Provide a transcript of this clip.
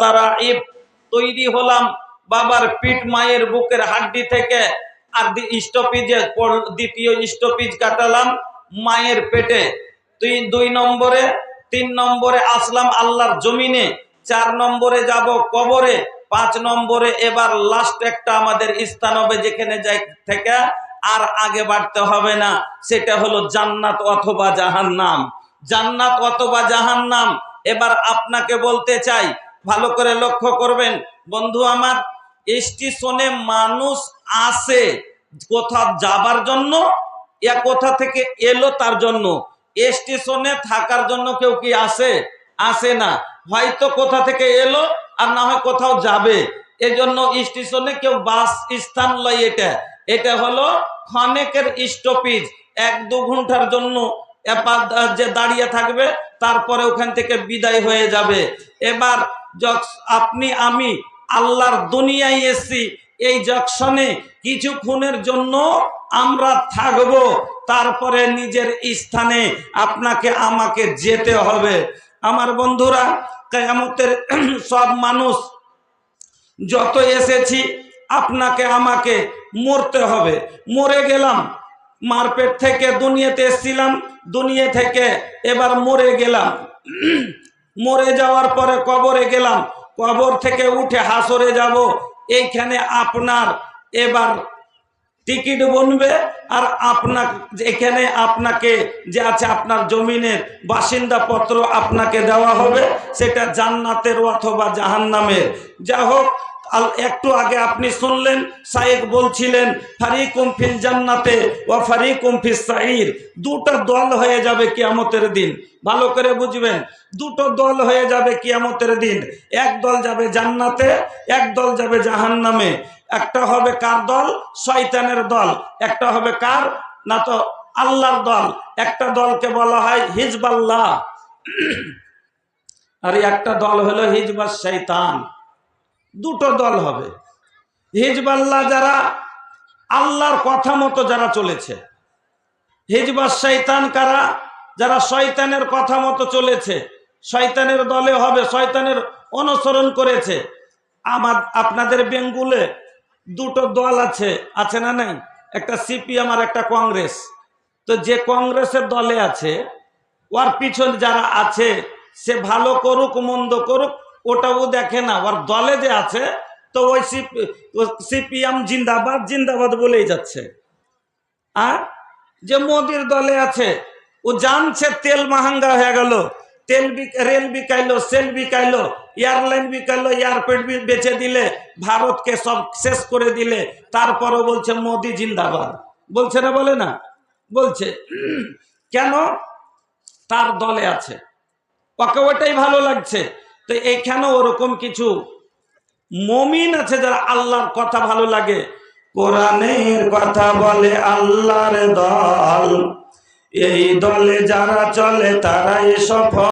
তারা হলাম বাবার পিঠ মায়ের বুকের হাড্ডি থেকে। আর স্টপিজে দ্বিতীয় স্টপিজ কাটালাম মায়ের পেটে। দুই নম্বরে, তিন নম্বরে আসলাম আল্লাহর জমিনে। চার নম্বরে যাব কবরে। পাঁচ নম্বরে এবার লাস্ট একটা আমাদের স্থান হবে যেখানে যাই থেকে আর আগে বাড়তে হবে না। সেটা হলো জান্নাত অথবা জাহান্নাম। জান্নাত অথবা জাহান্নাম। এবার আপনাকে বলতে চাই ভালো করে লক্ষ্য করবেন। বন্ধু আমার, স্টেশনে মানুষ আসে কোথাও যাবার জন্য ইয়া কোথা থেকে এলো তার জন্য, স্টেশনে থাকার জন্য কেউ কি আসে? আসে না। হয়তো কোথা থেকে এলো আর না হয় কোথাও যাবে। এজন্য স্টেশনে কেউ বাস স্থান লয় এটা। এটা হলো ক্ষণেকের স্টপিজ। এক দু ঘণ্টার জন্য যে দাঁড়িয়ে থাকবে, তারপরে ওখান থেকে বিদায় হয়ে যাবে। এবার আপনি, আমি আল্লাহর দুনিয়ায় এসছি। এই জংশনে কিছুক্ষণের জন্য আমরা থাকব। তারপরে নিজের স্থানে আপনাকে, আমাকে যেতে হবে। আমার বন্ধুরা, কেয়ামতের সব মানুষ যত এসেছি, আপনাকে, আমাকে মরতে হবে। মরে গেলাম, মারপেট থেকে দুনিয়াতে এসছিলাম, দুনিয়া থেকে এবার মরে গেলাম। মরে যাওয়ার পরে কবরে গেলাম। কবর থেকে উঠে হাসরে যাব। এইখানে আপনার এবার টিকিট বনবে আর আপনার এখানে আপনাকে যে আছে আপনার জমিনের বাসিন্দা পত্র আপনাকে দেওয়া হবে, সেটা জান্নাতের অথবা জাহান্নামের। যা হোক একটু আগে আপনি শুনলেন সাইক বলছিলেন, ফারিকুম ফিল জান্নাতে ও ফারি ফিস সাইর দুটো দল হয়ে যাবে কিয়ামতের দিন। ভালো করে বুঝবেন, দুটো দল হয়ে যাবে কিয়ামতের দিন। এক দল যাবে জান্নাতে, এক দল যাবে জাহান্নামে। একটা হবে কার দল? শয়তানের দল। একটা হবে কার? না তো আল্লাহর দল। একটা দলকে বলা হয় হিজবাল্লাহ। আর একটা দল হলো হিজবাস শৈতান দুটো দল হবে। হিজবাল্লাহ যারা আল্লাহর কথা মতো যারা চলেছে, হিজবাস শৈতান কারা? যারা শয়তানের কথা মতো চলেছে, শয়তানের দলে হবে, শয়তানের অনুসরণ করেছে। আমার, আপনাদের বেঙ্গুলে দুটো দল আছে আছে না নাই? একটা সিপিএম আর একটা কংগ্রেস। তো যে কংগ্রেসের দলে আছে, ওর পিছনে যারা আছে, সে ভালো করুক, মন্দ করুক ওটাও দেখে না ওর দলে যে আছে, তো ওই সিপিএম জিন্দাবাদ জিন্দাবাদ বলেই যাচ্ছে। আর যে মোদির দলে আছে, ও জানছে তেল মাহাঙ্গা হয়ে গেল। তেল রেল বিকাইলো, সেল বিকাইলো, এয়ারলাইন বিকাইলো, এয়ারপোর্ট বেচে দিলে, ভারতকে সব শেষ করে দিলে, তারপরও বলছে মোদি জিন্দাবাদ। বলছে না বলে না? বলছে। কেন? তার দলে আছে। ওকে ওটাই ভালো লাগছে। তো এখানেও ওরকম কিছু মমিন আছে যারা আল্লাহর কথা ভালো লাগে। কোরআনের কথা বলে আল্লাহর দল। এই দলে যারা চলে তারা সফল।